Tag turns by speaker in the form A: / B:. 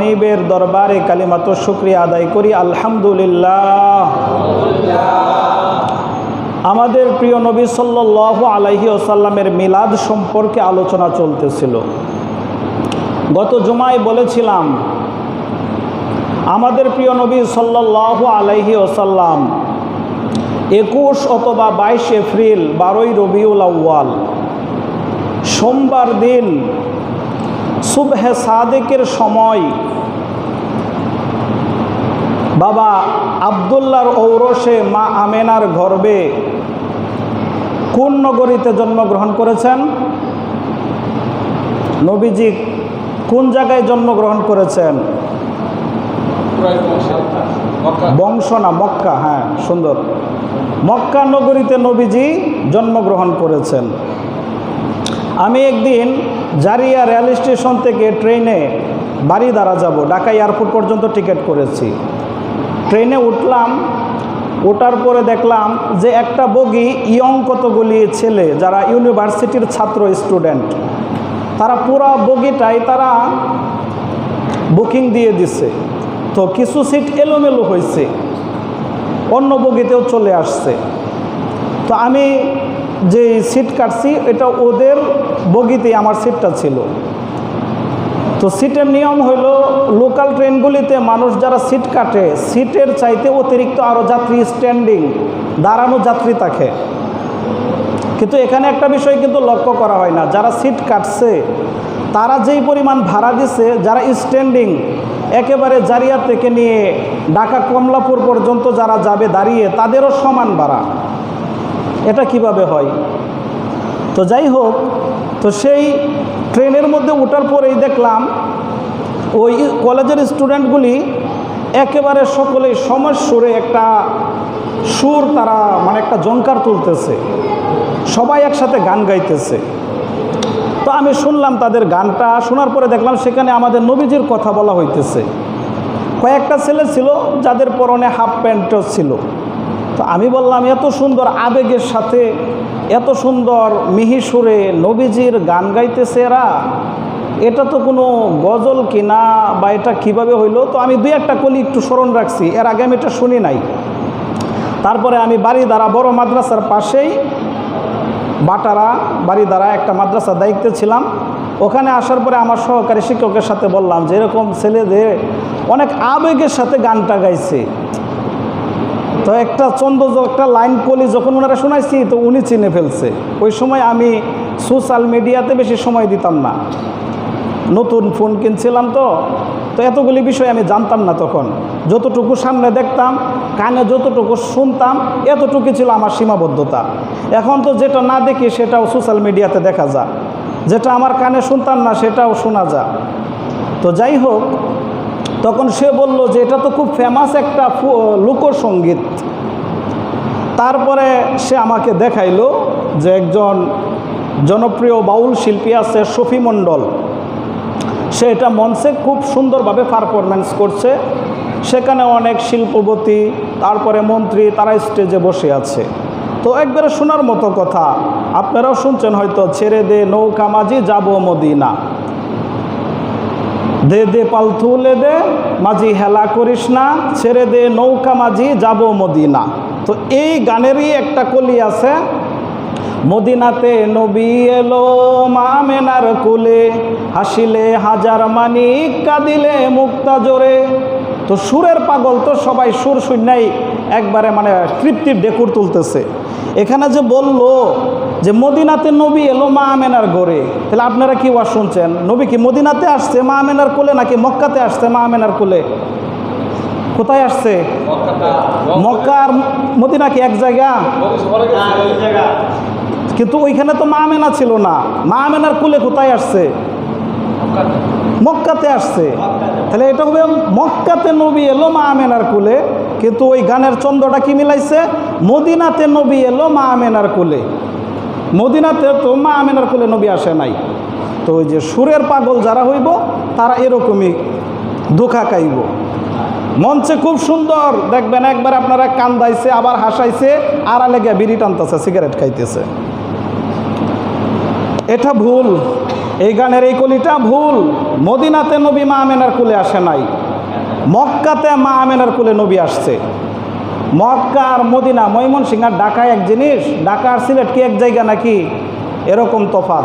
A: হানিবের দরবারে কালিমাত শুক্রিয়া আদায় করি, আলহামদুলিল্লাহ। আমাদের প্রিয় নবী সাল্লাহ আলাইহি ওসাল্লামের মিলাদ সম্পর্কে আলোচনা চলতেছিল। গত জুমায় বলেছিলাম, আমাদের প্রিয় নবী সাল্লাহ আলাইহি ওসাল্লাম একুশ অথবা বাইশ এপ্রিল বারোই রবিউল আউ্য়াল, সোমবার দিন সুবহে সাদেকের সময়। বাবা আবদুল্লার ঔরসে মা আমেনার গর্বে কোন নগরীতে জন্মগ্রহণ করেছেন? নবীজি কোন জায়গায় জন্মগ্রহণ করেছেন? বংশ না, মক্কা হ্যাঁ সুন্দর। মক্কা নগরীতে নবীজি জন্মগ্রহণ করেছেন। আমি একদিন জারিয়া রেল স্টেশন থেকে ট্রেনে বাড়ি দ্বারা যাব, ঢাকা এয়ারপোর্ট পর্যন্ত টিকিট করেছি। ট্রেনে উঠলাম, ওঠার পরে দেখলাম যে একটা বগি ইয়ং কতগুলি ছেলে, যারা ইউনিভার্সিটির ছাত্র স্টুডেন্ট, তারা পুরা বগিটাই তারা বুকিং দিয়ে দিছে। তো কিছু সিট এলোমেলো হয়েছে অন্য বগিতেও চলে আসছে। তো আমি যে সিট কাটছি, এটা ওদের বগিতে আমার সিটটা ছিল। তো সিটের নিয়ম হইল লোকাল ট্রেনগুলিতে মানুষ যারা সিট কাটে সিটের চাইতে অতিরিক্ত আরও যাত্রী স্ট্যান্ডিং দাঁড়ানো যাত্রী থাকে। কিন্তু এখানে একটা বিষয় কিন্তু লক্ষ্য করা হয় না। যারা সিট কাটছে, তারা যেই পরিমাণ ভাড়া দিছে, যারা স্ট্যান্ডিং একেবারে জারিয়া থেকে নিয়ে ঢাকা কমলাপুর পর্যন্ত যারা যাবে দাঁড়িয়ে, তাদেরও সমান ভাড়া। এটা কীভাবে হয়? তো যাই হোক তো সেই ট্রেনের মধ্যে ওঠার পরেই দেখলাম, ওই কলেজের স্টুডেন্টগুলি একেবারে সকলেই সমাজ সুরে একটা সুর তারা মানে একটা জঙ্কার তুলতেছে। সবাই একসাথে গান গাইতেছে। তো আমি শুনলাম তাদের গানটা, শোনার পরে দেখলাম সেখানে আমাদের নবীজির কথা বলা হইতেছে। কয়েকটা ছেলে ছিল যাদের পরনে হাফ প্যান্টও ছিল। তো আমি বললাম, এত সুন্দর আবেগের সাথে, এত সুন্দর মিহি সুরে নবীজির গান গাইতেছে এরা, এটা তো কোনো গজল কিনা বা এটা কীভাবে হইল? তো আমি দুই একটা কলি একটু স্মরণ রাখছি, এর আগে আমি এটা শুনি নাই। তারপরে আমি বাড়ি দ্বারা বড় মাদ্রাসার পাশেই বাটারা বাড়ি দ্বারা একটা মাদ্রাসা দায়িত্বে ছিলাম। ওখানে আসার পরে আমার সহকারী শিক্ষকের সাথে বললাম যে, এরকম ছেলেদের অনেক আবেগের সাথে গানটা গাইছে। তো একটা চন্দ্র একটা লাইন কলি যখন ওনারা শোনাইছি, তো উনি চিনে ফেলছে। ওই সময় আমি সোশ্যাল মিডিয়াতে বেশি সময় দিতাম না। নতুন ফোন কিনছিলাম তো তো এতগুলি বিষয় আমি জানতাম না তখন। যতটুকু সামনে দেখতাম, কানে যতটুকু শুনতাম এতটুকু ছিল আমার সীমাবদ্ধতা। এখন তো যেটা না দেখি, সেটাও সোশ্যাল মিডিয়াতে দেখা যায়। যেটা আমার কানে শুনতাম না, সেটাও শোনা যায়। তো যাই হোক তখন সে বলল যে এটা তো খুব ফেমাস একটা লোকসঙ্গীত। তারপরে সে আমাকে দেখাইলো যে একজন জনপ্রিয় বাউল শিল্পী আছে শফি মণ্ডল। সে এটা মঞ্চে খুব সুন্দরভাবে পারফরমেন্স করছে। সেখানে অনেক শিল্পপতি, তারপরে মন্ত্রী তারা স্টেজে বসে আছে। তো একবারে শোনার মতো কথা। আপনারাও শুনছেন হয়তো ছেড়ে দে, নৌকা মাঝি যাব মদিনা। দে দে পালথুলে দে, মাঝি হেলা করিস না, ছেড়ে দে নৌকা মাঝি, যাব মদিনা। তো এই গানেরই একটা কলি আছে, মদিনাতে নবী এলো মামেনার কুলে, হাসিলে হাজার মানিক, কাঁদিলে মুক্তা জোরে। তো সুরের পাগল তো সবাই সুর শূন্যাই একবারে মানে তৃপ্তির ডেকুর তুলতেছে। এখানে যে বলল যে মদিনাতে নবী এলো মা আমেনার গড়ে তাহলে আপনারা কি ওয়াজ শুনছেন? নবী কি মদিনাতে আসছে, মা আমেনার কোলে নাকি মক্কাতে আসছে, মা আমেনার কোলে? কোথায় আসছে? মক্কা আর মদিনা কি এক জায়গা? কিন্তু ওইখানে তো মা আমেনা ছিল না। মা আমেনার কুলে কোথায় আসছে? মক্কাতে আসছে। তাহলে এটা হবে মক্কাতে নবী এলো মা আমেনার কুলে কিন্তু ওই গানের চন্দ্রটা কি মিলাইছে? মদিনাতে নবী এলো মা আমেনার কুলে। মদিনাতে তো মা আমেনার কুলে নবী আসে নাই। তো ওই যে সুরের পাগল যারা হইব, তারা এরকমই দুঃখা খাইব। মঞ্চে খুব সুন্দর। দেখবেন একবার আপনারা কান্দাইছে, আবার হাসাইছে আড়ালে গিয়ে বিড়ি টানতেছে, সিগারেট খাইতেছে। এটা ভুল। এই গানের এই কলিটা ভুল। মদিনাতে নবী মা আমেনার কুলে আসে নাই। মক্কাতে মা আমেনার কুলে নবী আসছে। মক্কা আর মদিনা, ময়মনসিংহ আর ডাকা এক জিনিস, ঢাকা আর সিলেট কি এক জায়গা নাকি? এরকম তফাত